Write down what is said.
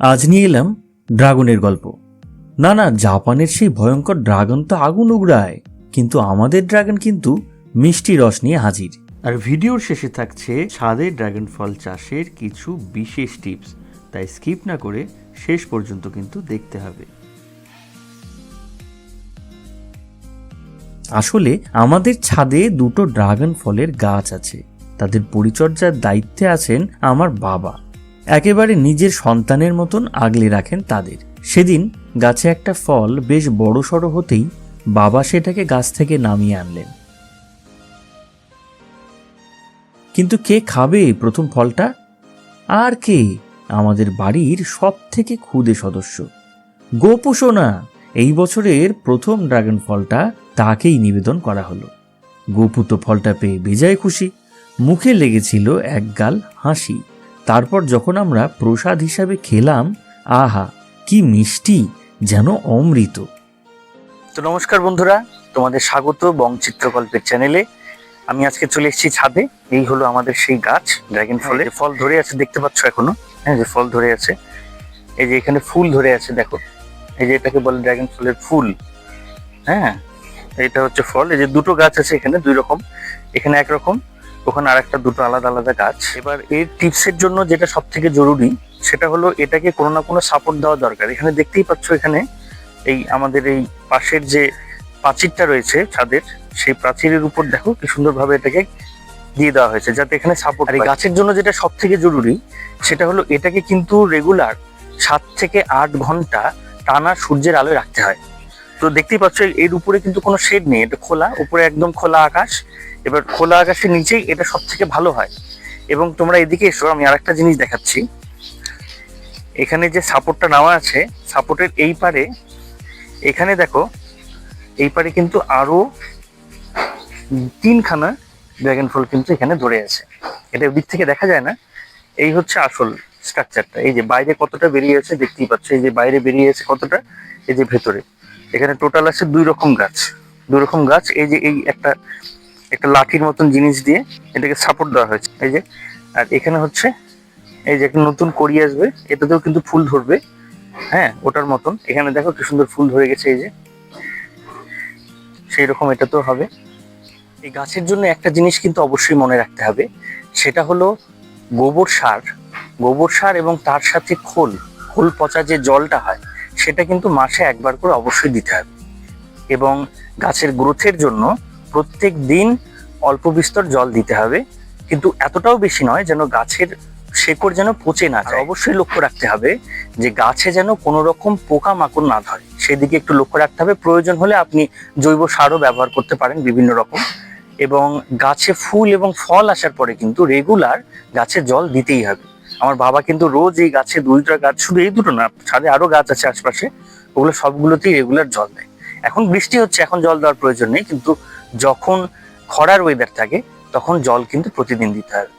আজ নিয়ে এলাম ড্রাগনের গল্প। না না জাপানের সেই ভয়ঙ্কর ড্রাগন তো আগুন উগড়ায় কিন্তু আমাদের ড্রাগন কিন্তু মিষ্টি রস নিয়ে হাজির। আর ভিডিওর শেষে থাকছে ছাদে ড্রাগন ফল চাষের কিছু বিশেষ টিপস। তাই স্কিপ না করে শেষ পর্যন্ত কিন্তু দেখতে হবে। আসলে আমাদের ছাদে দুটো ড্রাগন ফলের গাছ আছে। তাদের পরিচর্যার দায়িত্বে আছেন আমার বাবা। একেবারে নিজের সন্তানের মতন আগলে রাখেন তাদের। সেদিন গাছে একটা ফল বেশ বড় সড়ো হতেই বাবা সেটাকে গাছ থেকে নামিয়ে আনলেন। কিন্তু কে খাবে প্রথম ফলটা? আর কে? আমাদের বাড়ির সব থেকে ক্ষুদে সদস্য। গোপুষো না এই বছরের প্রথম ড্রাগন ফলটা তাকেই নিবেদন করা হলো। গোপু তো ফলটা পেয়ে বেজায় খুশি। মুখে লেগেছিল এক গাল হাসি। তারপর যখন আমরা প্রসাদ হিসাবে খেলাম, আহা, কি মিষ্টি, যেন অমৃত। তো নমস্কার বন্ধুরা, তোমাদের স্বাগত বং চিত্রকল্পের চ্যানেলে আমি আজকে চলে এসেছি ছাদে, এই হলো আমাদের সেই গাছ ড্রাগন ফলে ফল ধরে আছে, দেখতে পাচ্ছ এখনও হ্যাঁ যে ফল ধরে আছে। এই যে এখানে ফুল ধরে আছে, দেখো। এই যে এটাকে বলে ড্রাগন ফলের ফুল হ্যাঁ। এটা হচ্ছে ফল। এই যে দুটো গাছ আছে এখানে, দুই রকম। এখানে একরকম ওখানে আরেকটা দুটো আলাদা আলাদা গাছ। এবার এর টিপসের জন্য যেটা সব থেকে জরুরি সেটা হলো এটাকে কোনো না কোনো সাপোর্ট দেওয়া দরকার। এখানে দেখতেই পাচ্ছ এখানে এই আমাদের এই পাশের যে প্রাচীরটা রয়েছে ছাদের সেই প্রাচীরের উপর দেখো কি সুন্দরভাবে এটাকে দিয়ে দেওয়া হয়েছে যাতে এখানে সাপোর্ট এই গাছের জন্য যেটা সব থেকে জরুরি সেটা হলো এটাকে কিন্তু রেগুলার সাত থেকে আট ঘণ্টা টানা সূর্যের আলোয় রাখতে হয়। তো দেখতেই পাচ্ছ, এর উপরে কিন্তু কোনো শেড নেই, এটা খোলা, উপরে একদম খোলা আকাশ। এবার খোলা আকাশের নিচেই এটা সব থেকে ভালো হয়। এবং তোমরা এদিকে এসো, আমি আরেকটা জিনিস দেখাচ্ছি। এখানে যে সাপোর্টটা নেওয়া আছে সাপোর্টের এই পারে, এখানে দেখো, এই পারে কিন্তু আরও তিনখানা ড্রাগন ফল কিন্তু এখানে ধরে আছে। এটা দিক থেকে দেখা যায় না, এই হচ্ছে আসল স্ট্রাকচারটা এই যে বাইরে কতটা বেরিয়ে আছে, দেখতেই পাচ্ছ, এই যে বাইরে বেরিয়ে আছে কতটা, এই যে ভেতরে। এখানে টোটাল আছে দুই রকম গাছ। দুই রকম গাছ, এই যে এই একটা একটা লাঠির মতন জিনিস দিয়ে এটাকে সাপোর্ট দেওয়া হয়েছে। এই যে, আর এখানে হচ্ছে, এই যে একটা নতুন কড়ি আসবে, এটাতেও কিন্তু ফুল ধরবে। হ্যাঁ ওটার মতন। এখানে দেখো কি সুন্দর ফুল ধরে গেছে, এই যে। সেই রকম এটাতেও হবে। এই গাছের জন্য একটা জিনিস কিন্তু অবশ্যই মনে রাখতে হবে, সেটা হলো গোবর সার। গোবর সার এবং তার সাথে খোল। খোল পচা যে জলটা হয় সেটা কিন্তু মাসে একবার করে অবশ্যই দিতে হবে। এবং গাছের গ্রোথের জন্য প্রত্যেক দিন অল্প বিস্তর জল দিতে হবে। কিন্তু এতটাও বেশি নয় যেন গাছের শেকড় যেন পচে না যায়। অবশ্যই লক্ষ্য রাখতে হবে যে গাছে যেন কোনো রকম পোকা মাকড় না ধরে। সেদিকে একটু লক্ষ্য রাখতে হবে। প্রয়োজন হলে আপনি জৈব সারও ব্যবহার করতে পারেন বিভিন্ন রকম। এবং গাছে ফুল এবং ফল আসার পরে কিন্তু রেগুলার গাছে জল দিতেই হবে। আমার বাবা কিন্তু রোজ এই গাছে দুইটা গাছ, শুধু এই দুটো না, ছাদে আরও গাছ আছে আশপাশে, ওগুলো সবগুলোতেই রেগুলার জল দেয়। এখন বৃষ্টি হচ্ছে, এখন জল দেওয়ার প্রয়োজন নেই, কিন্তু যখন খরার ওয়েদার থাকে, তখন জল কিন্তু প্রতিদিন দিতে হবে